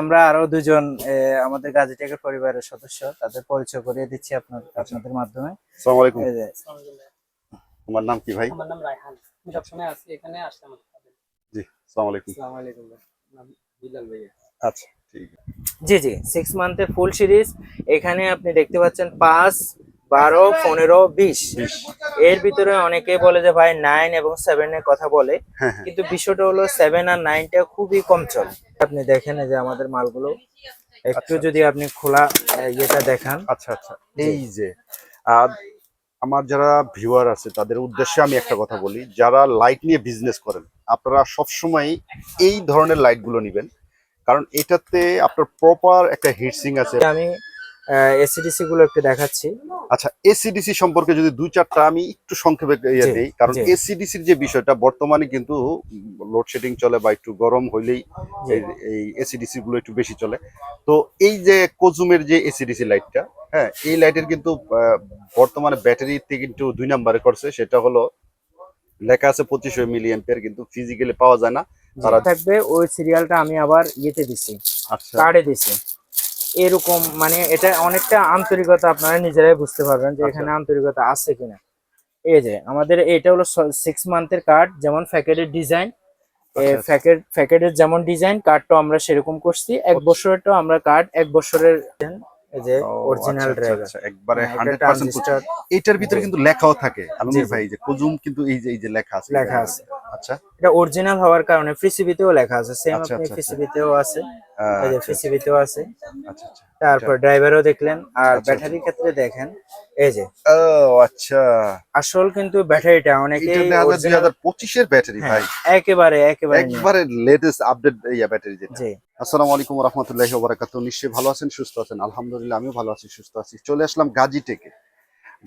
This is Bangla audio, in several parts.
আমরা আরও দুজন আমাদের গাজীটেকের পরিবারের সদস্য তাদের পরিচয় করিয়ে দিচ্ছি আপনার আপনাদের মাধ্যমে। আসসালামু আলাইকুম। তোমার নাম কি ভাই? আমার নাম রায়হান। আমি সবসময় আসি এখানে আসলাম জি আসসালামু আলাইকুম। আসসালামু আলাইকুম নাম বিলাল ভাইয়া। আচ্ছা ঠিক আছে। জি জি সিক্স মান্থের ফুল সিরিজ এখানে আপনি দেখতে পাচ্ছেন পাঁচ বারো পনেরো বিশ। এর ভিতরে অনেকে বলে যে ভাই নাইন এবং সেভেন এর কথা বলে। হ্যাঁ হ্যাঁ। কিন্তু বিষয়টা হলো সেভেন আর নাইনটা খুবই কম চলে। আপনি দেখেন এই যে আমাদের মালগুলো। একটু যদি আপনি খোলা ইয়েটা দেখান। আচ্ছা আচ্ছা। এই যে আমার যারা ভিউয়ার আছে তাদের উদ্দেশ্যে আমি একটা কথা বলি। যারা লাইট নিয়ে বিজনেস করেন আপনারা সবসময় এই ধরনের লাইটগুলো নেবেন। কারণ এটাতে আপনার প্রপার একটা হিটসিং আছে। আমি এসিডিসি গুলো একটু দেখাচ্ছি। আচ্ছা এসিডিসি সম্পর্কে যদি দুই চারটা আমি একটু সংক্ষেপে ইয়ে দিই কারণ। এসিডিসির যে বিষয়টা বর্তমানে কিন্তু লোডশেডিং চলে বা একটু গরম হইলেই এই- এসিডিসি গুলো একটু বেশি চলে। তো এই যে কোজুমের যে এসিডিসি লাইটটা হ্যাঁ এই লাইটের কিন্তু বর্তমানে ব্যাটারিতে কিন্তু দুই নাম্বারে করছে সেটা হলো লেখা আছে পঁচিশশো মিলিয়ন কিন্তু ফিজিক্যালি পাওয়া যায় না। তারা থাকবে ওই সিরিয়ালটা আমি আবার ইয়েতে দিছি আচ্ছা। কার্ডে দিছি। এরকম মানে এটা অনেকটা আন্তরিকতা আপনারা নিজেরাই বুঝতে পারবেন যে আচ্ছা। এখানে আন্তরিকতা আছে কিনা। এই যে আমাদের এটা হলো সিক্স মান্থের কার্ড যেমন প্যাকেটের ডিজাইন আচ্ছা। প্যাকেট প্যাকেটের যেমন ডিজাইন কার্ডটা আমরা সেরকম করছি। এক বছরের তো আমরা কার্ড এক বছরের এই যে অরিজিনাল আচ্ছা, আচ্ছা, ড্রাইভার আচ্ছা, একবারে ট্রানজিস্টার এটার ভিতরে কিন্তু লেখাও থাকে আলমগীর ভাই যে কোজুম কিন্তু এই যে এই যে লেখা আছে। লেখা আছে। আচ্ছা। এটা অরিজিনাল হওয়ার কারণে ফ্রিসিবিতেও লেখা আছে। সেম আচ্ছা, আপনি আচ্ছা, আচ্ছা। আছে। আচ্ছা, ফ্রিসিবিতেও আছে। আচ্ছা আচ্ছা। তারপর ড্রাইভারও দেখলেন। আর আচ্ছা, ব্যাটারির ক্ষেত্রে দেখেন এই যে। ও আচ্ছা। আসল কিন্তু ব্যাটারিটা অনেকে এটা দেখা যায় দুই হাজার পঁচিশের ব্যাটারি ভাই। একেবারে একেবারে। একবারে লেটেস্ট আপডেট ইয়া ব্যাটারি যেটা। জি। আসসালামু আলাইকুম রহমতুল্লাহি ওবারাকাত নিশ্চয়ই ভালো আছেন সুস্থ আছেন? আলহামদুলিল্লাহ আমিও ভালো আছি সুস্থ আছি। চলে আসলাম গাজী টেকে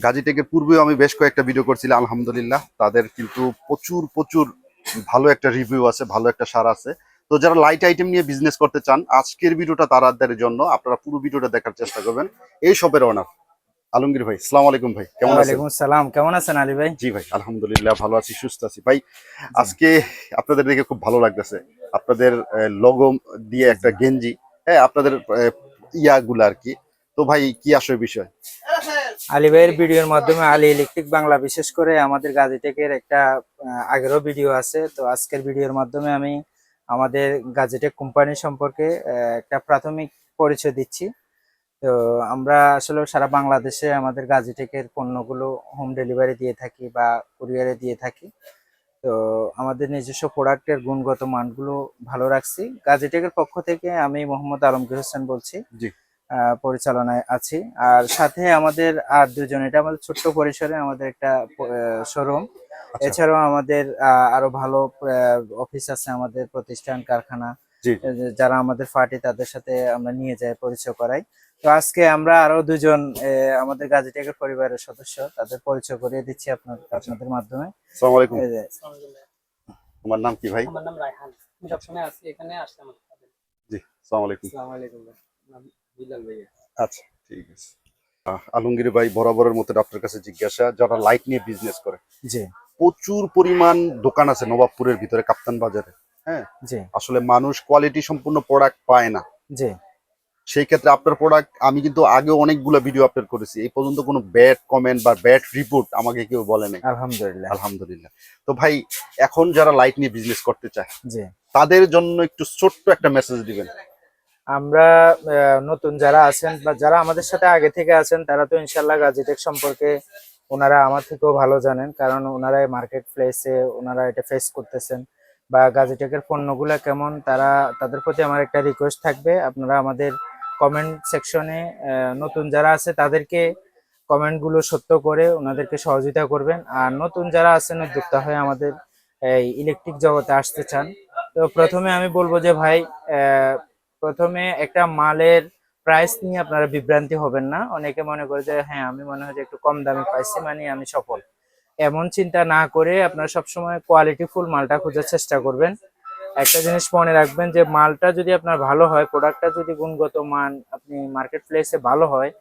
গাজী টেকের পূর্বেও আমি বেশ কয়েকটা ভিডিও করছিলাম আলহামদুলিল্লাহ। তাদের কিন্তু প্রচুর প্রচুর ভালো একটা রিভিউ আছে ভালো একটা সার আছে। তো যারা লাইট আইটেম নিয়ে বিজনেস করতে চান আজকের ভিডিওটা তাদের জন্য। আপনারা পুরো ভিডিওটা দেখার চেষ্টা করবেন। এই শপের ওনার আলমগীর ভাই। সালাম আলাইকুম ভাই কেমন আছেন? সালাম কেমন আছেন আলী ভাই? জি ভাই আলহামদুলিল্লাহ ভালো আছি সুস্থ আছি। ভাই আজকে আপনাদের দেখে খুব ভালো লাগতেছে। আপনাদের লগো দিয়ে একটা গেঞ্জি হ্যাঁ আপনাদের ইয়াগুলো আর কি। তো ভাই কি আসলে বিষয়? আলী ভাইয়ের ভিডিওর মাধ্যমে আলী ইলেকট্রিক বাংলা বিশেষ করে আমাদের গাজীটেকের একটা আহ, আগেরও ভিডিও আছে। তো আজকের ভিডিওর মাধ্যমে আমি আমাদের গাজেটেক কোম্পানি সম্পর্কে একটা প্রাথমিক পরিচয় দিচ্ছি। তো আমরা আসলে সারা বাংলাদেশে আমাদের গাজীটেকের পণ্যগুলো হোম ডেলিভারি দিয়ে থাকি বা কুরিয়ারে দিয়ে থাকি। তো আমাদের নিজস্ব প্রোডাক্টের গুণগত মানগুলো ভালো রাখছি। গাজীটেকের পক্ষ থেকে আমি মোহাম্মদ আলমগীর হোসেন বলছি। জি। পরিচালনায় আছি। আর সাথে আমাদের আর দুজন এটা আমাদের ছোট্ট পরিসরে আমাদের একটা শোরুম এছাড়াও আমাদের আহ, আরও ভালো অফিস আছে আমাদের প্রতিষ্ঠান কারখানা। যারা আমাদের পার্টি তাদের সাথে আমরা নিয়ে যাই পরিচয় করাই। তো আজকে আমরা আরও দুজন আমাদের গাজীটেকের পরিবারের সদস্য তাদের পরিচয় করিয়ে দিচ্ছি আপনার আপনাদের মাধ্যমে। আসসালামু আলাইকুম। তোমার নাম কি ভাই? আমার নাম রায়হান। আমি সবসময় আসি এখানে আসলাম জি আসসালামু আলাইকুম। আসসালামু আলাইকুম নাম বিলাল ভাইয়া। আচ্ছা ঠিক আছে। আলমগীর ভাই বরাবরের মতো আপনার কাছে জিজ্ঞাসা যারা লাইট নিয়ে বিজনেস করে। জি। প্রচুর পরিমাণ দোকান আছে নবাবপুরের ভিতরে কাপ্তান বাজারে। হ্যাঁ? আসলে মানুষ কোয়ালিটি সম্পূর্ণ প্রোডাক্ট পায় না। জি। সেই ক্ষেত্রে আপনার প্রোডাক্ট আমি কিন্তু আগে অনেকগুলো ভিডিও আপলোড করেছি। এই পর্যন্ত কোনো ব্যাড কমেন্ট বা ব্যাড রিপোর্ট আমাকে কেউ বলে নাই। আলহামদুলিল্লাহ। আলহামদুলিল্লাহ। তো ভাই এখন যারা লাইট নিয়ে বিজনেস করতে চায় জি। তাদের জন্য একটু ছোট্ট একটা মেসেজ দিবেন। আমরা নতুন যারা আছেন বা যারা আমাদের সাথে আগে থেকে আছেন তারা তো ইনশাল্লাহ গাজীটেক সম্পর্কে ওনারা আমার থেকেও ভালো জানেন, কারণ ওনারা মার্কেট প্লেসে ওনারা এটা ফেস করতেছেন। বা গাজীটেকের পণ্যগুলো কেমন, তারা, তাদের প্রতি আমার একটা রিকোয়েস্ট থাকবে। আপনারা আমাদের কমেন্ট সেকশনে নতুন যারা আছে তাদেরকে কমেন্টগুলো সত্য করে ওনাদেরকে সহযোগিতা করবেন। আর নতুন যারা আছেন, উদ্যোক্তা হয়ে আমাদের এই ইলেকট্রিক জগতে আসতে চান, তো প্রথমে আমি বলব যে ভাই প্রথমে একটা মালের প্রাইস নিয়ে আপনারা বিভ্রান্তি হবেন না। অনেকে মনে করে যে হ্যাঁ আমি মনে হয় যে একটু কম দামে পাইছি মানে আমি সফল। এমন চিন্তা না করে আপনারা সবসময় কোয়ালিটিফুল মালটা খোঁজার চেষ্টা করবেন। একটা জিনিস মনে রাখবেন যে মালটা যদি আপনার ভালো হয় প্রোডাক্টটা যদি গুণগত মান আপনি মার্কেট প্লেসে ভালো হয়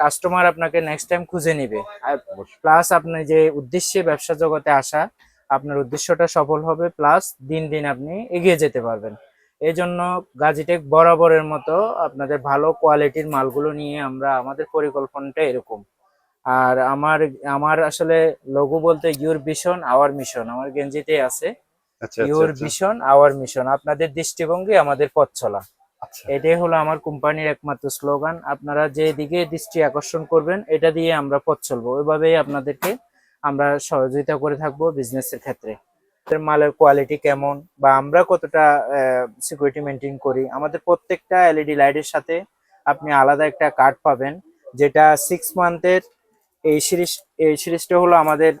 কাস্টমার আপনাকে নেক্সট টাইম খুঁজে নিবে। আর প্লাস আপনি যে উদ্দেশ্যে ব্যবসা জগতে আসা আপনার উদ্দেশ্যটা সফল হবে প্লাস দিন দিন আপনি এগিয়ে যেতে পারবেন। এই জন্য গাজিটেক বরাবরের মতো আপনাদের ভালো কোয়ালিটির মালগুলো নিয়ে আমরা আমাদের পরিকল্পনাটা এরকম। আর আমার আমার আসলে লঘু বলতে ইউর ভিশন আওয়ার মিশন আমার গেঞ্জিতে আছে। ইউর ভিশন আওয়ার মিশন আপনাদের দৃষ্টিভঙ্গি আমাদের পথ চলা আচ্ছা। এটাই হলো আমার কোম্পানির একমাত্র স্লোগান। আপনারা যে দিকে দৃষ্টি আকর্ষণ করবেন এটা দিয়ে আমরা পথ চলবো। ওইভাবেই আপনাদেরকে আমরা সহযোগিতা করে থাকব বিজনেসের ক্ষেত্রে। মালের কোয়ালিটি কেমন বা আমরা কতটা সিকিউরিটি মেনটেন করি, আমাদের প্রত্যেকটা এলইডি লাইটের সাথে আপনি আলাদা একটা কার্ড পাবেন, যেটা সিক্স মান্থের এই সিরিজ এই সিরিজটা হলো আমাদের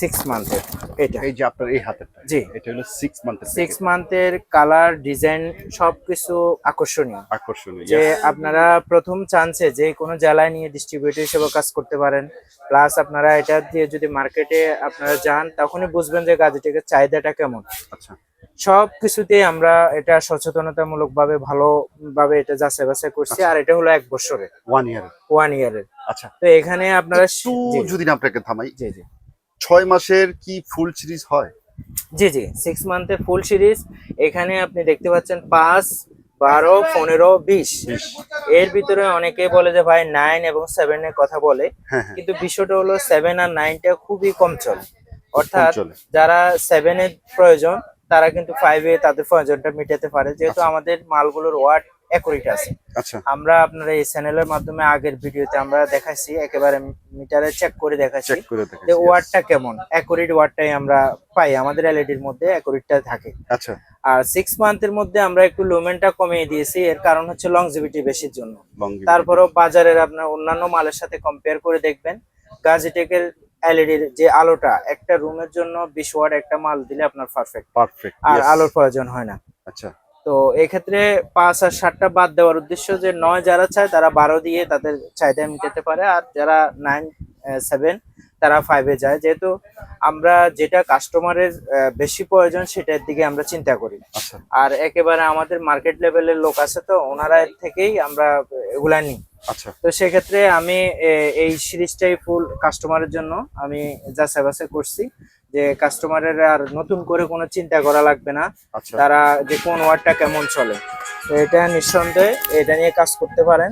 সিক্স মান্থের এটা। এই যে আপনার এই হাতেরটা। জি। এটা হলো সিক্স মান্থের সিক্স মান্থের কালার ডিজাইন সবকিছু আকর্ষণীয়। আকর্ষণীয় যে আপনারা প্রথম চান্সে যে কোনো জেলায় নিয়ে ডিস্ট্রিবিউটর হিসেবে কাজ করতে পারেন প্লাস আপনারা এটা দিয়ে যদি মার্কেটে আপনারা যান তখনই বুঝবেন যে গাজেটেকের চাহিদাটা কেমন। আচ্ছা। সব কিছুতে আমরা এটা সচেতনতামূলক ভাবে ভালোভাবে এটা যাচাই বাছাই করছি আর এটা হলো এক বছরের। ওয়ান ইয়ার ওয়ান ইয়ারের আচ্ছা। তো এখানে আপনারা যদি আপনাকে থামাই। জি জি। ছয় মাসের কি ফুল সিরিজ হয়? জি জি সিক্স মান্থের ফুল সিরিজ এখানে আপনি দেখতে পাচ্ছেন পাঁচ বারো পনেরো বিশ। এর ভিতরে অনেকে বলে যে ভাই নাইন এবং সেভেন এর কথা বলে হ্যাঁ হ্যাঁ। কিন্তু বিষয়টা হলো সেভেন আর নাইনটা খুবই কম চলে। অর্থাৎ যারা সেভেন এর প্রয়োজন তারা কিন্তু ফাইভে তাদের প্রয়োজনটা মেটাতে পারে। যেহেতু আমাদের মালগুলোর ওয়াট অ্যাকুরেট আছে। আচ্ছা। আমরা আপনারা এই চ্যানেলের মাধ্যমে আগের ভিডিওতে আমরা দেখাচ্ছি একেবারে মিটারে চেক করে দেখাচ্ছি যে ওয়াটটা কেমন। অ্যাকুরেট ওয়াটটাই আমরা পাই আমাদের এলইডির মধ্যে অ্যাকুরেটটা থাকে। আচ্ছা। আর সিক্স মান্থের মধ্যে আমরা একটু লুমেনটা কমিয়ে দিয়েছি এর কারণ হচ্ছে লংজিভিটি বেশির জন্য। তারপরেও বাজারের আপনার অন্যান্য মালের সাথে কম্পেয়ার করে দেখবেন গাজিটেকের এলইডির যে আলোটা একটা রুমের জন্য বিশ ওয়াট একটা মাল দিলে আপনার পারফেক্ট পারফেক্ট আর আলোর প্রয়োজন হয় না। আচ্ছা। তো এক্ষেত্রে পাঁচ আর সাতটা বাদ দেওয়ার উদ্দেশ্য যে নয় যারা চায় তারা বারো দিয়ে তাদের চাহিদা মেটাতে পারে আর যারা নাইন সেভেন তারা ফাইভে যায়। যেহেতু আমরা যেটা কাস্টমারের বেশি প্রয়োজন সেটার দিকে আমরা চিন্তা করি। আচ্ছা। আর একেবারে আমাদের মার্কেট লেভেলের লোক আছে তো ওনারা থেকেই আমরা এগুলা নিই। আচ্ছা। তো সেক্ষেত্রে আমি এই সিরিজটাই ফুল কাস্টমারের জন্য আমি যাচাই বাছাই করছি। যে কাস্টমারের আর নতুন করে কোনো চিন্তা করা লাগবে না। আচ্ছা। তারা যে কোন ওয়ার্ডটা কেমন চলে তো এটা নিঃসন্দেহে এটা নিয়ে কাজ করতে পারেন।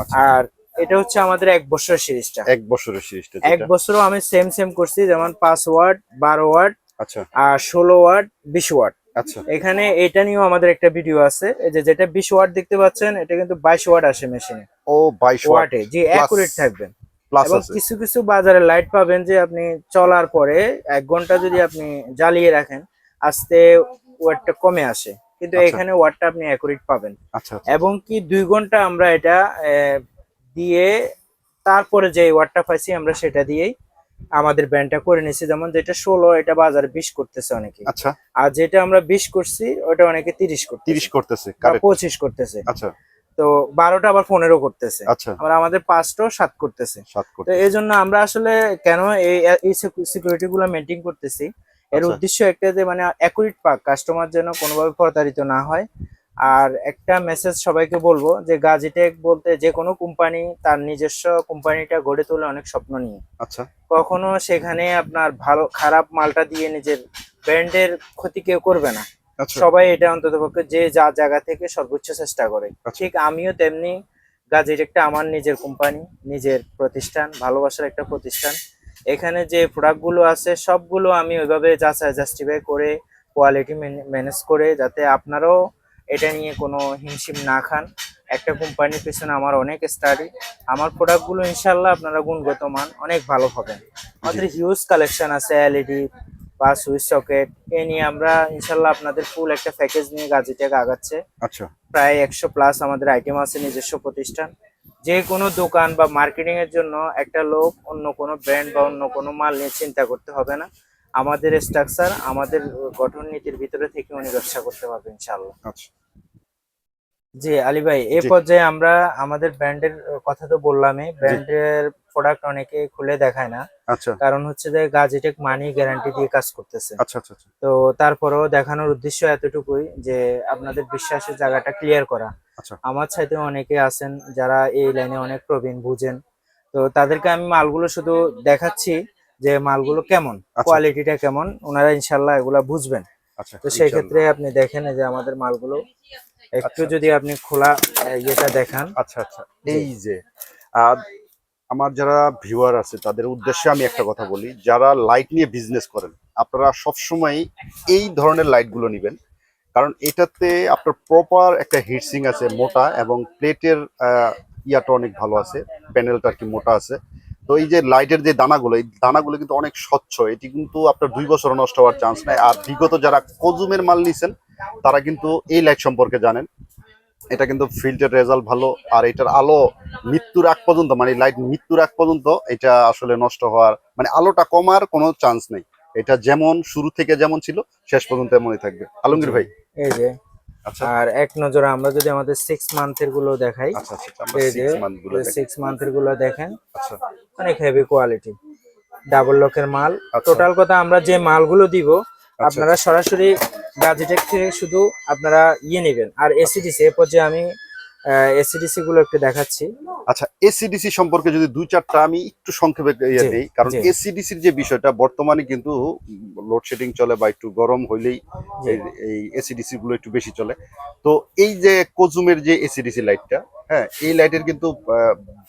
আচ্ছা। আর এটা হচ্ছে আমাদের এক বছর সিরিজটা। এক বছরের সিরিজটা এক বছরও আমি সেম সেম করছি যেমন পাঁচ ওয়ার্ড বারো ওয়ার্ড আচ্ছা। আর ষোলো ওয়ার্ড বিশ ওয়ার্ড। আচ্ছা। এখানে এটা নিয়েও আমাদের একটা ভিডিও আছে যে যেটা বিশ ওয়াট দেখতে পাচ্ছেন এটা কিন্তু বাইশ ওয়াট আসে মেশিনে ও বাইশ ওয়াটে জি অ্যাকুরেট থাকবেন। প্লাস আছে। কিছু কিছু বাজারে লাইট পাবেন যে আপনি চলার পরে এক ঘণ্টা যদি আপনি জ্বালিয়ে রাখেন আস্তে ওয়াটটা কমে আসে। কিন্তু আচ্ছা। এখানে ওয়াটটা আপনি অ্যাকুরেট পাবেন। আচ্ছা এবং কি দুই ঘণ্টা আমরা এটা দিয়ে তারপরে যে ওয়াটটা পাইছি আমরা সেটা দিয়েই আমাদের ব্যান্ডটা করে নিয়েছি। যেমন যেটা ষোলো এটা বাজারে বিশ করতেছে অনেকে। আচ্ছা। আর যেটা আমরা বিশ করছি ওটা অনেকে তিরিশ করতেছে। তিরিশ করতেছে পঁচিশ করতেছে। আচ্ছা। তো বারোটা আবার পনেরো করতেছে। আচ্ছা। আমরা আমাদের পাঁচটাও সাত করতেছে। তো এই জন্য আমরা আসলে কেন এই সিকিউরিটি গুলো মেনটেন করতেছি? এর আচ্ছা। উদ্দেশ্য একটা যে মানে অ্যাকুরেট পাক কাস্টমার যেন কোনোভাবে প্রতারিত না হয়। আর একটা মেসেজ সবাইকে বলব যে গাজিটেক বলতে যে কোনো কোম্পানি তার নিজস্ব কোম্পানিটা গড়ে তোলে অনেক স্বপ্ন নিয়ে। আচ্ছা। কখনো সেখানে আপনার ভালো খারাপ মালটা দিয়ে নিজের ব্র্যান্ডের ক্ষতি কেউ করবে না। সবাই এটা অন্তত পক্ষে যে যা জায়গা থেকে সর্বোচ্চ চেষ্টা করে। ঠিক আমিও তেমনি গাজীর একটা আমার নিজের কোম্পানি নিজের প্রতিষ্ঠান ভালোবাসার একটা প্রতিষ্ঠান। এখানে যে প্রোডাক্টগুলো আছে সবগুলো আমি ওইভাবে যাচাই জাস্টিফাই করে কোয়ালিটি ম্যানেজ করে যাতে আপনারাও এটা নিয়ে কোনো হিমশিম না খান। একটা কোম্পানির পেছনে আমার অনেক স্টাডি আমার প্রোডাক্টগুলো ইনশাল্লাহ আপনারা গুণগত মান অনেক ভালো পাবেন। আমাদের হিউজ কালেকশন আছে এলইডি বা সুইচ সকেট এ নিয়ে আমরা ইনশাল্লাহ আপনাদের ফুল একটা প্যাকেজ নিয়ে গাজিটাকে আগাচ্ছে। আচ্ছা। প্রায় একশো প্লাস আমাদের আইটেম আছে নিজস্ব প্রতিষ্ঠান। যে কোনো দোকান বা মার্কেটিং এর জন্য একটা লোক অন্য কোনো ব্র্যান্ড বা অন্য কোনো মাল নিয়ে চিন্তা করতে হবে না। আমাদের স্ট্রাকচার আমাদের গঠন নীতির ভিতরে থেকে উনি ব্যবসা করতে পারবে ইনশাল্লাহ। আচ্ছা। জি আলী ভাই এই জি। পর্যায়ে আমরা আমাদের ব্র্যান্ডের কথা তো বললামই। ব্র্যান্ডের প্রোডাক্ট অনেকে খুলে দেখায় না। আচ্ছা। কারণ হচ্ছে যে গাজিটেক মানি গ্যারান্টি দিয়ে কাজ করতেছে। আচ্ছা আচ্ছা আচ্ছা। তো তারপরেও দেখানোর উদ্দেশ্য এতটুকুই যে আপনাদের বিশ্বাসের জায়গাটা ক্লিয়ার করা। আচ্ছা। আমার সাথে অনেকে আছেন যারা এই লাইনে অনেক প্রবীণ বুঝেন। তো তাদেরকে আমি মালগুলো শুধু দেখাচ্ছি যে মালগুলো কেমন আচ্ছা। কোয়ালিটিটা কেমন ওনারা ইনশাল্লাহ এগুলা বুঝবেন। আচ্ছা তো সেই ক্ষেত্রে আপনি দেখেন যে আমাদের মালগুলো একটু আচ্ছা। যদি আপনি খোলা ইয়েটা দেখান। আচ্ছা আচ্ছা। এই যে আমার যারা ভিউয়ার আছে তাদের উদ্দেশ্যে আমি একটা কথা বলি। যারা লাইট নিয়ে বিজনেস করেন আপনারা সবসময় এই ধরনের লাইটগুলো নেবেন। কারণ এটাতে আপনার প্রপার একটা হিটসিং আছে মোটা এবং প্লেটের ইয়াটা অনেক ভালো আছে। প্যানেলটা আর কি মোটা আছে। তো এই যে লাইটের যে দানাগুলো এই দানাগুলো কিন্তু অনেক স্বচ্ছ। এটি কিন্তু আপনার দুই বছর নষ্ট হওয়ার চান্স নাই। আর বিগত যারা কজুমের মাল নিছেন তারা কিন্তু এই লাইট সম্পর্কে জানেন। এটা কিন্তু ফিল্ডের রেজাল্ট ভালো আর এটার আলো মৃত্যুর আগ পর্যন্ত মানে লাইট মৃত্যুর আগ পর্যন্ত এটা আসলে নষ্ট হওয়ার মানে আলোটা কমার কোনো চান্স নেই। এটা যেমন শুরু থেকে যেমন ছিল শেষ পর্যন্ত এমনই থাকবে। আলমগীর ভাই? এই যে আচ্ছা। আর এক নজরে আমরা যদি আমাদের সিক্স মান্থেরগুলো দেখাই আচ্ছা আচ্ছা। সিক্স মান্থেরগুলো দেখেন আচ্ছা। অনেক হেভি কোয়ালিটি ডাবল লকের মাল। আচ্ছা। টোটাল কথা আমরা যে মালগুলো দিব আচ্ছা। আপনারা সরাসরি গাজিটেক থেকে শুধু আপনারা ইয়ে নেবেন। আর এসিডিসি এ পর্যায়ে আমি এসিডিসি গুলো একটু দেখাচ্ছি। আচ্ছা এসিডিসি সম্পর্কে যদি দুই চারটা আমি একটু সংক্ষেপে ইয়ে দিই কারণ এসিডিসির যে বিষয়টা বর্তমানে কিন্তু লোডশেডিং চলে বা একটু গরম হইলেই এই- এসিডিসি গুলো একটু বেশি চলে। তো এই যে কোজুমের যে এসিডিসি লাইটটা হ্যাঁ এই লাইটের কিন্তু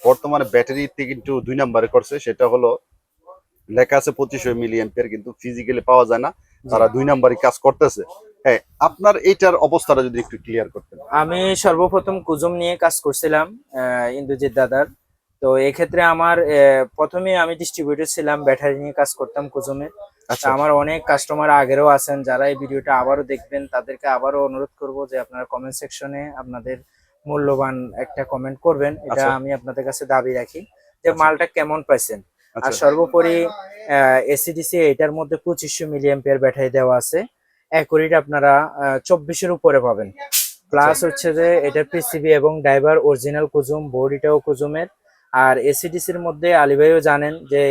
বর্তমানে ব্যাটারিতে কিন্তু দুই নাম্বারে করছে সেটা হলো লেখা আছে পঁচিশশো মিলিয়ন কিন্তু ফিজিক্যালি পাওয়া যায় না। তারা দুই নাম্বারই কাজ করতেছে। হ্যাঁ আপনার এইটার অবস্থাটা যদি একটু ক্লিয়ার করতেন। আমি সর্বপ্রথম কুজুম নিয়ে কাজ করছিলাম আহ, ইন্দ্রজিৎ দাদার। তো এক্ষেত্রে আমার প্রথমে আমি ডিস্ট্রিবিউটর ছিলাম ব্যাটারি নিয়ে কাজ করতাম কুজুমে। আচ্ছা আমার অনেক কাস্টমার আগেরও আছেন যারা এই ভিডিওটা আবারও দেখবেন তাদেরকে আবারও অনুরোধ করব যে আপনারা কমেন্ট সেকশনে আপনাদের মূল্যবান একটা কমেন্ট করবেন। এটা আচ্ছা। আমি আপনাদের কাছে দাবি রাখি যে আচ্ছা। মালটা কেমন পাইছেন। আর আচ্ছা সর্বোপরি এসিডিসি এটার মধ্যে পঁচিশশো মিলিয়ন পেয়ার ব্যাটারি দেওয়া আছে। অ্যাকুরেট আপনারা চব্বিশের উপরে পাবেন। প্লাস আচ্ছা। হচ্ছে যে এটার পিসিবি এবং ড্রাইভার অরিজিনাল কুজুম বডিটাও কুজুমের। আর এসিডিসির মধ্যে আলী ভাইও জানেন যে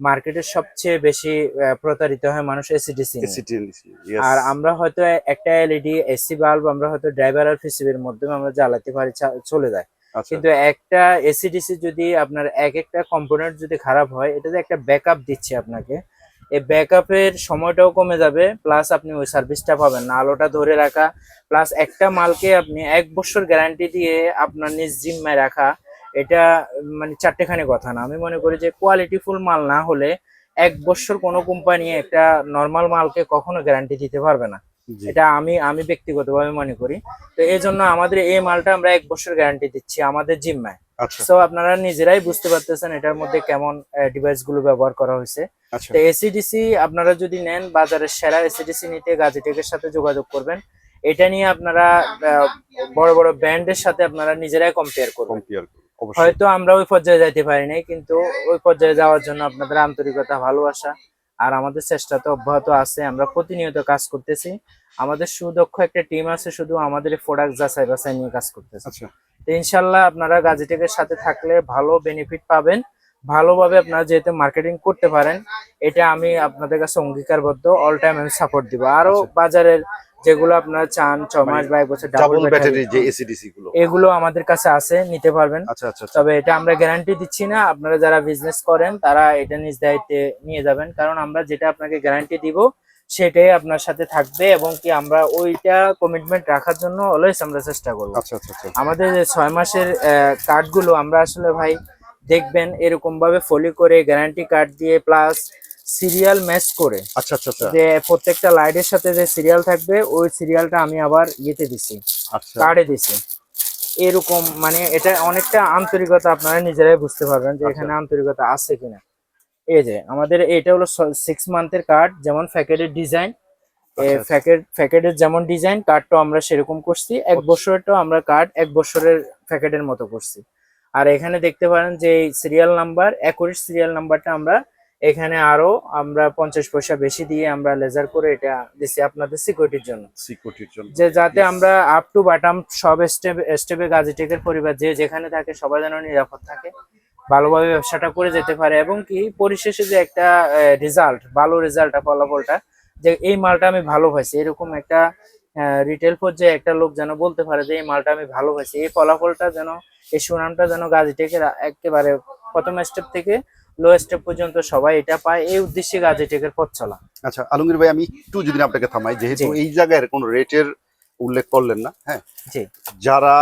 মার্কেটের সবচেয়ে বেশি প্রতারিত হয় মানুষ এসিডিসি আর আমরা হয়তো একটা এলইডি এসি বাল্ব আমরা হয়তো ড্রাইভার আর পিসিবির মাধ্যমে আমরা জ্বালাতে পারি চলে যায়। কিন্তু একটা এসিডিসি যদি আপনার এক একটা কম্পোনেন্ট যদি খারাপ হয়, এটাতে একটা ব্যাকআপ দিচ্ছে আপনাকে। এই ব্যাকআপের সময়টাও কমে যাবে প্লাস আপনি ওই সার্ভিসটা পাবেন না। আলোটা ধরে রাখা প্লাস একটা মালকে আপনি এক বছর গ্যারান্টি দিয়ে আপনার নিজ জিম্মায় রাখা, এটা মানে চারটেখানি কথা না। আমি মনে করি যে কোয়ালিটিফুল মাল না হলে এক বছর কোনো কোম্পানি একটা নর্মাল মালকে কখনো গ্যারান্টি দিতে পারবে না। এটা আমি আমি ব্যক্তিগতভাবে মনে করি। তো এই জন্য আমাদের এই মালটা আমরা এক বছর গ্যারান্টি দিচ্ছি আমাদের জিম্মায়। আচ্ছা। সো আপনারা নিজেরাই বুঝতে পারতেছেন এটার মধ্যে কেমন ডিভাইসগুলো ব্যবহার করা হয়েছে। আচ্ছা। তো এসিডিসি আপনারা যদি নেন বাজারের সেরা এসিডিসি নিতে গাজিটেকের সাথে যোগাযোগ করবেন। এটা নিয়ে আপনারা বড় বড় ব্র্যান্ডের সাথে আপনারা নিজেরাই কম্পেয়ার করবেন। হয়তো আমরা ওই পর্যায়ে যাইতে পারি নাই কিন্তু ওই পর্যায়ে যাওয়ার জন্য আপনাদের আন্তরিকতা ভালোবাসা আর আমাদের চেষ্টা তো অব্যাহত আছে আমরা প্রতিনিয়ত কাজ করতেছি। আমাদের সুদক্ষ একটা টিম আছে শুধু আমাদের প্রোডাক্ট যাচাই বাছাই নিয়ে কাজ করতেছে। আচ্ছা। তো ইনশাল্লাহ আপনারা গাজিটেকের সাথে থাকলে ভালো বেনিফিট পাবেন। ভালোভাবে আপনারা যেহেতু মার্কেটিং করতে পারেন এটা আমি আপনাদের কাছে অঙ্গীকারবদ্ধ অল টাইম আমি সাপোর্ট দিব। আরও আচ্ছা। বাজারের যেগুলো আপনারা চান ছ মাস মানে বা এক বছর ডাবল ডাবল ব্যাটারি ব্যাটারি যে এসিডিসি গুলো এগুলো আমাদের কাছে আছে নিতে পারবেন। আচ্ছা আচ্ছা আচ্ছা। তবে এটা আমরা গ্যারান্টি দিচ্ছি না আপনারা যারা বিজনেস করেন তারা এটা নিজ দায়িত্বে নিয়ে যাবেন। কারণ আমরা যেটা আপনাকে গ্যারান্টি দিব সেটাই আপনার সাথে থাকবে এবং কি আমরা ওইটা কমিটমেন্ট রাখার জন্য অলওয়েজ আমরা চেষ্টা করব। আচ্ছা আচ্ছা আচ্ছা আমাদের যে ছয় মাসের কার্ডগুলো আমরা আসলে ভাই দেখবেন এরকম ভাবে ফলি করে গ্যারান্টি কার্ড দিয়ে প্লাস সিরিয়াল ম্যাচ করে। আচ্ছা আচ্ছা আচ্ছা। যে প্রত্যেকটা লাইটের সাথে যে সিরিয়াল থাকবে ওই সিরিয়ালটা আমি আবার ইয়েতে দিছি আচ্ছা। কার্ডে দিছি। এরকম মানে এটা অনেকটা আন্তরিকতা আপনারা নিজেরাই বুঝতে পারবেন যে আচ্ছা। এখানে আন্তরিকতা আছে কিনা। এই যে আমাদের এটা হলো সিক্স মান্থের কার্ড যেমন ফ্যাকেটের ডিজাইন। প্যাকেট প্যাকেটের যেমন ডিজাইন কার্ডটা আমরা সেরকম করছি। এক বছরেরটাও আমরা কার্ড এক বছরের ফ্যাকেটের মতো করছি। আর এখানে দেখতে পারেন যে সিরিয়াল নাম্বার অ্যাকুরেট সিরিয়াল নাম্বারটা আমরা এখানে আরও আমরা পঞ্চাশ পয়সা বেশি দিয়ে আমরা লেজার করে এটা দিচ্ছি আপনাদের সিকিউরিটির জন্য। সিকিউরিটির জন্য। যে যাতে আমরা আপ টু বাটাম সব স্টেপ স্টেপে গাজিটেকের পরিবার যে যেখানে থাকে সবাই যেন নিরাপদ থাকে ভালোভাবে ব্যবসাটা করে যেতে পারে এবং কি পরিশেষে যে একটা রেজাল্ট ভালো রেজাল্টটা ফলাফলটা যে এই মালটা আমি ভালো পাইছি। এরকম একটা রিটেল পর্যায়ে একটা লোক যেন বলতে পারে যে এই মালটা আমি ভালো পাইছি। এই ফলাফলটা যেন এই সুনামটা যেন গাজিটেকের একেবারে প্রথম স্টেপ থেকে লো স্টেপ পর্যন্ত সবাই এটা পায়। এই উদ্দেশ্যে গাজীটেকের পথ চলা। আচ্ছা আলমগীর ভাই আমি একটু যদি আপনাকে থামাই যেহেতু এই জায়গায় কোনো রেটের উল্লেখ করলেন না হ্যাঁ? জি। যারা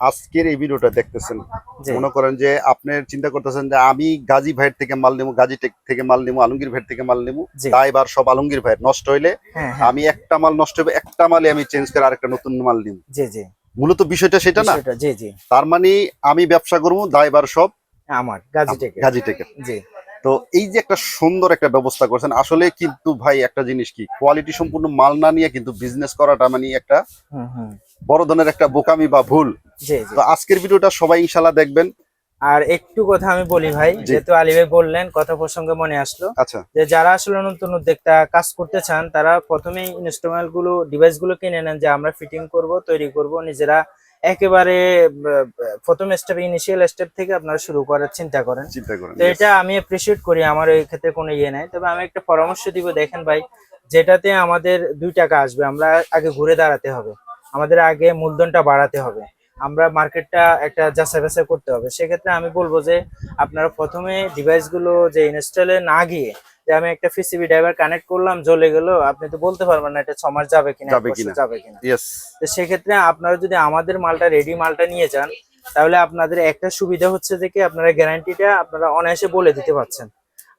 আজকের এই ভিডিওটা দেখতেছেন মনে করেন যে আপনি চিন্তা করতেছেন যে আমি গাজী ভাইয়ের থেকে মাল নেব গাজী টেক থেকে মাল নেব আলমগীর ভাইয়ের থেকে মাল নেব জি। দায়বার সব আলমগীর ভাইয়ের নষ্ট হইলে হ্যাঁ হ্যাঁ। আমি একটা মাল নষ্ট হবে একটা মালে আমি চেঞ্জ করে আরেকটা নতুন মাল নিব জি জি। মূলত বিষয়টা সেটা না? জি জি। তার মানে আমি ব্যবসা করব দায়বার সব আমার গাজীটেকের গাজী জি। তো এই যে একটা সুন্দর একটা ব্যবস্থা করছেন আসলে কিন্তু ভাই একটা জিনিস কি কোয়ালিটি সম্পূর্ণ মাল না নিয়ে কিন্তু বিজনেস করাটা মানে একটা বড় ধরনের একটা বোকামি বা ভুল। তো আজকের ভিডিওটা সবাই ইনশাল্লাহ দেখবেন। আর একটু কথা আমি বলি ভাই যেহেতু আলী ভাই বললেন কথা প্রসঙ্গে মনে আসলো। আচ্ছা। যে যারা আসলে নতুন উদ্যোক্তা কাজ করতে চান তারা প্রথমেই ইনস্ট্রুমেন্টগুলো ডিভাইসগুলো কিনে নেন যে আমরা ফিটিং করব তৈরি করব নিজেরা একেবারে প্রথম স্টেপ ইনিশিয়াল স্টেপ থেকে আপনারা শুরু করার চিন্তা করেন। চিন্তা করেন তো এটা আমি অ্যাপ্রিসিয়েট করি আমার এই ক্ষেত্রে কোনো ইয়ে নাই। তবে আমি একটা পরামর্শ দিব দেখেন ভাই যেটাতে আমাদের দুই টাকা আসবে আমরা আগে ঘুরে দাঁড়াতে হবে। আমাদের আগে মূলধনটা বাড়াতে হবে। আমরা মার্কেটটা একটা যাচাই বাছাই করতে হবে। সেক্ষেত্রে আমি বলব যে আপনারা প্রথমে ডিভাইসগুলো যে ইনস্টলে না গিয়ে যে আমি একটা পিসিবি ড্রাইভার কানেক্ট করলাম জ্বলে গেল আপনি তো বলতে পারবেন না এটা ছ মাস যাবে কিনা যাবে কিনা। তো সেক্ষেত্রে আপনারা যদি আমাদের মালটা রেডি মালটা নিয়ে যান তাহলে আপনাদের একটা সুবিধা হচ্ছে যে কি আপনারা গ্যারান্টিটা আপনারা অনায়াসে বলে দিতে পারছেন।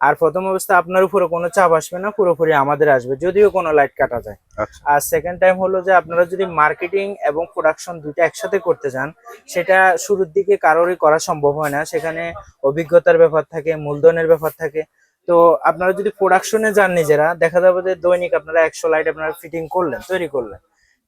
আর প্রথম অবস্থা আপনার উপরে কোনো চাপ আসবে না পুরোপুরি আমাদের আসবে যদিও কোনো লাইট কাটা যায়। আচ্ছা। আর সেকেন্ড টাইম হলো যে আপনারা যদি মার্কেটিং এবং প্রোডাকশন দুইটা একসাথে করতে চান সেটা শুরুর দিকে কারোরই করা সম্ভব হয় না। সেখানে অভিজ্ঞতার ব্যাপার থাকে মূলধনের ব্যাপার থাকে। তো আপনারা যদি প্রোডাকশনে যান নিজেরা দেখা যাবে যে দৈনিক আপনারা একশো লাইট আপনারা ফিটিং করলেন তৈরি করলেন।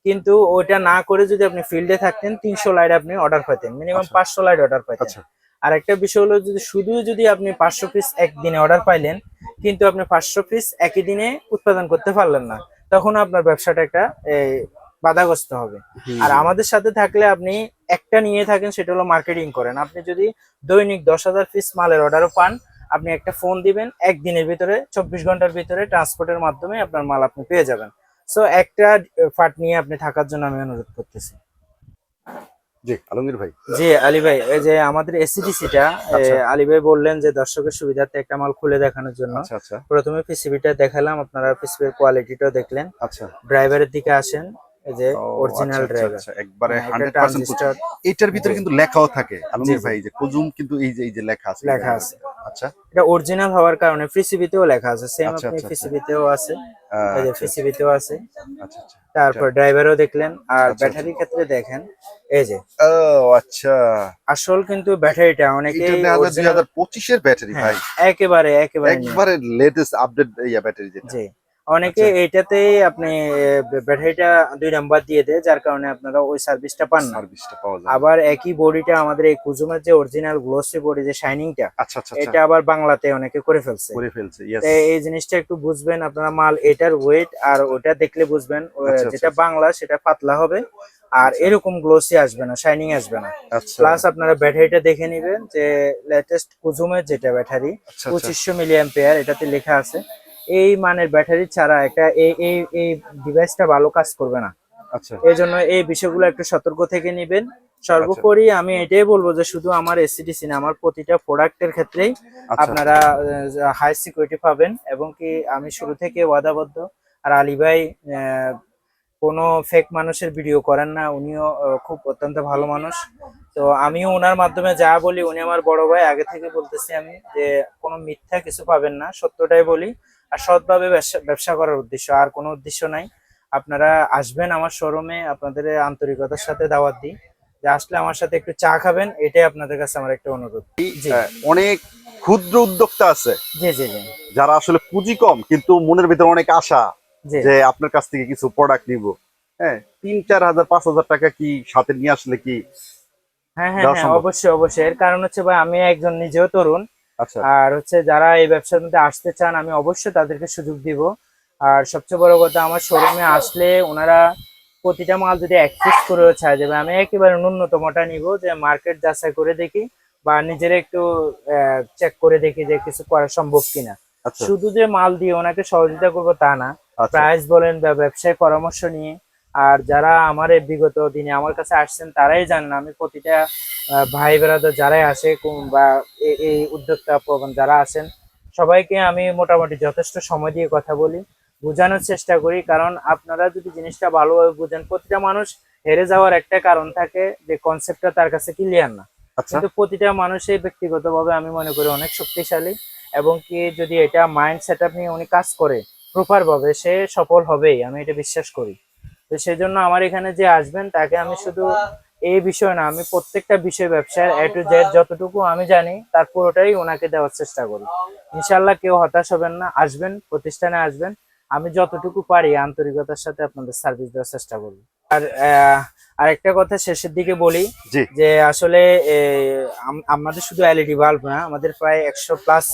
কিন্তু ওইটা না করে যদি আপনি ফিল্ডে থাকতেন তিনশো লাইট আপনি অর্ডার পেতেন মিনিমাম আচ্ছা। পাঁচশো লাইট অর্ডার পেতেন আচ্ছা। আর একটা বিষয় হলো যদি শুধু যদি আপনি পাঁচশো পিস একদিনে অর্ডার পাইলেন কিন্তু আপনি পাঁচশো পিস একই দিনে উৎপাদন করতে পারলেন না তখন আপনার ব্যবসাটা একটা বাধাগ্রস্ত হবে। আর আমাদের সাথে থাকলে আপনি একটা নিয়ে থাকেন সেটা হলো মার্কেটিং করেন। আপনি যদি দৈনিক দশ হাজার পিস মালের অর্ডারও পান আপনি একটা ফোন দিবেন একদিনের ভিতরে চব্বিশ ঘণ্টার ভিতরে ট্রান্সপোর্টের মাধ্যমে আপনার মাল আপনি পেয়ে যাবেন। সো একটা ফাট নিয়ে আপনি থাকার জন্য আমি অনুরোধ করতেছি। জি আলমগীর ভাই। জি আলী ভাই এই যে আমাদের এসিডিসিটা আচ্ছা। আলী ভাই বললেন যে দর্শকের সুবিধার্থে একটা মাল খুলে দেখানোর জন্য। আচ্ছা আচ্ছা। প্রথমে পিসিবিটা দেখালাম আপনারা পিসিবির কোয়ালিটিটাও দেখলেন। আচ্ছা। ড্রাইভারের দিকে আসেন। এই যে অরিজিনাল আচ্ছা, ড্রাইভার আচ্ছা, একবারে একটা হান্ড্রেড পার্সেন্ট ট্রানজিস্টর এটার ভিতরে কিন্তু লেখাও থাকে। আলমগীর ভাই যে কুজুম কিন্তু এই যে এই যে লেখা আছে। লেখা আছে। আচ্ছা। এটা অরিজিনাল হওয়ার কারণে পিসিবিতেও লেখা আছে। সেম আচ্ছা, আপনি আচ্ছা। আছে। এই যে আচ্ছা, আছে। আচ্ছা আচ্ছা। তারপর ড্রাইভারও দেখলেন। আর ব্যাটারির ক্ষেত্রে দেখেন এই যে। ও আচ্ছা। আসল কিন্তু ব্যাটারিটা অনেকে এটা দেখা যায় দুই হাজার পঁচিশের ব্যাটারি ভাই। একেবারে একেবারে একবারে লেটেস্ট আপডেট ইয়া ব্যাটারি যেটা। জি। অনেকে আচ্ছা। এইটাতেই আপনি ব্যাটারিটা দুই নাম্বার দিয়ে দেয় যার কারণে আপনারা ওই সার্ভিসটা পান না। সার্ভিসটা পাওয়া যায়। আবার একই বডিটা আমাদের এই কুজুমের যে অরিজিনাল গ্লোসি বডি যে শাইনিংটা আচ্ছা আচ্ছা আচ্ছা। এটা আবার বাংলাতে অনেকে করে ফেলছে। করে ফেলছে ইয়েস এই জিনিসটা একটু বুঝবেন আপনারা মাল এটার ওয়েট আর ওটা দেখলে বুঝবেন আচ্ছা, যেটা। বাংলা সেটা পাতলা হবে আর এরকম গ্লোসি আসবে না শাইনিং আসবে না। আচ্ছা। প্লাস আপনারা ব্যাটারিটা দেখে নেবেন যে লেটেস্ট কুজুমের যেটা ব্যাটারি পঁচিশশো মিলিয়াম পেয়ার এটাতে লেখা আছে। এই মানের ব্যাটারি ছাড়া একটা এই এই এই ডিভাইসটা ভালো কাজ করবে না। আচ্ছা। এই জন্য এই বিষয়গুলো একটু সতর্ক থেকে নেবেন। সর্বোপরি আমি এটাই বলব যে শুধু আমার এসিডিসি না আমার প্রতিটা প্রোডাক্টের ক্ষেত্রেই আচ্ছা। আপনারা হাই সিকিউরিটি পাবেন এবং কি আমি শুরু থেকে ওয়াদাবদ্ধ। আর আলী ভাই কোনো ফেক মানুষের ভিডিও করেন না উনিও খুব অত্যন্ত ভালো মানুষ। তো আমিও ওনার মাধ্যমে যা বলি উনি আমার বড় ভাই আগে থেকে বলতেছি আমি যে কোনো মিথ্যা কিছু পাবেন না সত্যটাই বলি। আর সৎভাবে ব্যবসা করার উদ্দেশ্য আর কোনো উদ্দেশ্য নাই। আপনারা আসবেন আমার শোরুমে আপনাদের আন্তরিকতার সাথে দাওয়াত দিই। যে আসলে আমার সাথে একটু চা খাবেন এটাই আপনাদের কাছে আমার একটা অনুরোধ। অনেক ক্ষুদ্র উদ্যোক্তা আছে। জি জি জি। যারা আসলে পুঁজি কম কিন্তু মনের ভিতরে অনেক আশা যে আপনার কাছ থেকে কিছু প্রোডাক্ট নিব। হ্যাঁ তিন চার হাজার পাঁচ হাজার টাকা কি সাথে নিয়ে আসলে কি হ্যাঁ হ্যাঁ হ্যাঁ? অবশ্যই অবশ্যই। এর কারণ হচ্ছে ভাই আমি একজন নিজেও তরুণ। আর হচ্ছে যারা এই ব্যবসার মধ্যে আসতে চান আমি অবশ্যই তাদেরকে সুযোগ দিব। আর সবচেয়ে বড় কথা আমার শোরুমে আসলে ওনারা প্রতিটা মাল যদি অ্যাক্সেস করে ছাড়া যাবে আমি একেবারে ন্যূনতমটা নিব যে মার্কেট যাচাই করে দেখি বা নিজের একটু চেক করে দেখি যে কিছু করা সম্ভব কিনা। আচ্ছা। শুধু যে মাল দিয়ে ওনাকে সহযোগিতা করব তা না। আচ্ছা। প্রাইস বলেন বা ব্যবসায় পরামর্শ নিয়ে আর যারা আমার বিগত দিনে আমার কাছে আসছেন তারাই জানেন আমি প্রতিটা ভাই বেড়াদের যারাই আসে বা এই উদ্যোক্তা প্রবণ যারা আছেন সবাইকে আমি মোটামুটি যথেষ্ট সময় দিয়ে কথা বলি বোঝানোর চেষ্টা করি। কারণ আপনারা যদি জিনিসটা ভালোভাবে বুঝেন প্রতিটা মানুষ হেরে যাওয়ার একটা কারণ থাকে যে কনসেপ্টটা তার কাছে ক্লিয়ার না। আচ্ছা। কিন্তু প্রতিটা মানুষই ব্যক্তিগতভাবে আমি মনে করি অনেক শক্তিশালী এবং কি যদি এটা মাইন্ড সেট আপ নিয়ে উনি কাজ করে প্রপার ভাবে সে সফল হবেই আমি এটা বিশ্বাস করি। তো সেই জন্য আমার এখানে যে আসবেন তাকে আমি শুধু এই বিষয় না আমি প্রত্যেকটা বিষয় ব্যবসার এ টু জেড যতটুকু আমি জানি তার পুরোটাই ওনাকে দেওয়ার চেষ্টা করি। ইনশাল্লাহ কেউ হতাশ হবেন না আসবেন প্রতিষ্ঠানে আসবেন। আমি যতটুকু পারি আন্তরিকতার সাথে আপনাদের সার্ভিস দেওয়ার চেষ্টা করব আর আরেকটা কথা শেষের দিকে বলি যে আসলে আমাদের শুধু এলইডি বাল্ব না আমাদের প্রায় একশো প্লাস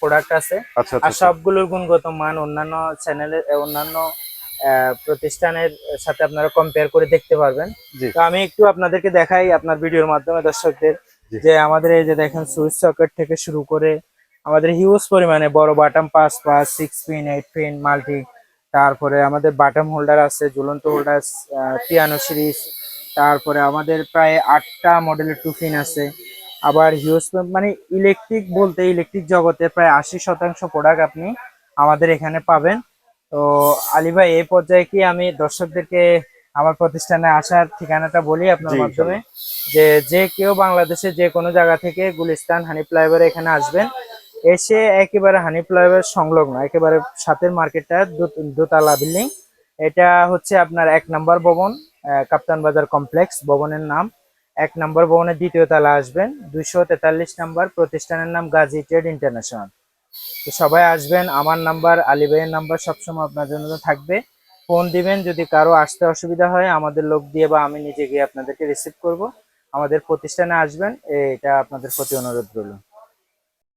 প্রোডাক্ট আছে। আচ্ছা আর আচ্ছা। সবগুলোর গুণগত মান অন্যান্য চ্যানেলের অন্যান্য প্রতিষ্ঠানের সাথে আপনারা কম্পেয়ার করে দেখতে পারবেন। তো আমি একটু আপনাদেরকে দেখাই আপনার ভিডিওর মাধ্যমে দর্শকদের যে আমাদের এই যে দেখেন সুইচ সকেট থেকে শুরু করে আমাদের হিউজ পরিমাণে বড় বাটাম পাঁচ পাঁচ six pin eight pin multi তারপরে আমাদের বাটাম হোল্ডার আছে ঝুলন্ত হোল্ডার পিয়ানো সিরিজ তারপরে আমাদের প্রায় আটটা মডেলের টু পিন আছে। আবার হিউজ মানে ইলেকট্রিক বলতে ইলেকট্রিক জগতে প্রায় আশি শতাংশ প্রোডাক্ট আপনি আমাদের এখানে পাবেন। তো আলী ভাই এই পর্যায়ে কি আমি দর্শকদেরকে আমার প্রতিষ্ঠানে আসার ঠিকানাটা বলি আপনার মাধ্যমে? যে যে কেউ বাংলাদেশে যে কোনো জায়গা থেকে গুলিস্তান হানি ফ্লাইওভারে এখানে আসবেন এসে একেবারে হানি ফ্লাইওভার সংলগ্ন একেবারে সাথের মার্কেটটা দোতলা বিল্ডিং। এটা হচ্ছে আপনার এক নম্বর ভবন কাপ্তান বাজার কমপ্লেক্স ভবনের নাম। এক নম্বর ভবনের দ্বিতীয় তলা আসবেন দুইশো তেতাল্লিশ নাম্বার প্রতিষ্ঠানের নাম গাজী ট্রেড ইন্টারন্যাশনাল। তো সবাই আসবেন, আমার নাম্বার, আলী ভাইয়ের নাম্বার সবসময় আপনার জন্য থাকবে। ফোন দিবেন, যদি কারও আসতে অসুবিধা হয়, আমাদের লোক দিয়ে বা আমি নিজে গিয়ে আপনাদেরকে রিসিভ করব। আমাদের প্রতিষ্ঠানে আসবেন, এটা আপনাদের প্রতি অনুরোধ রইল।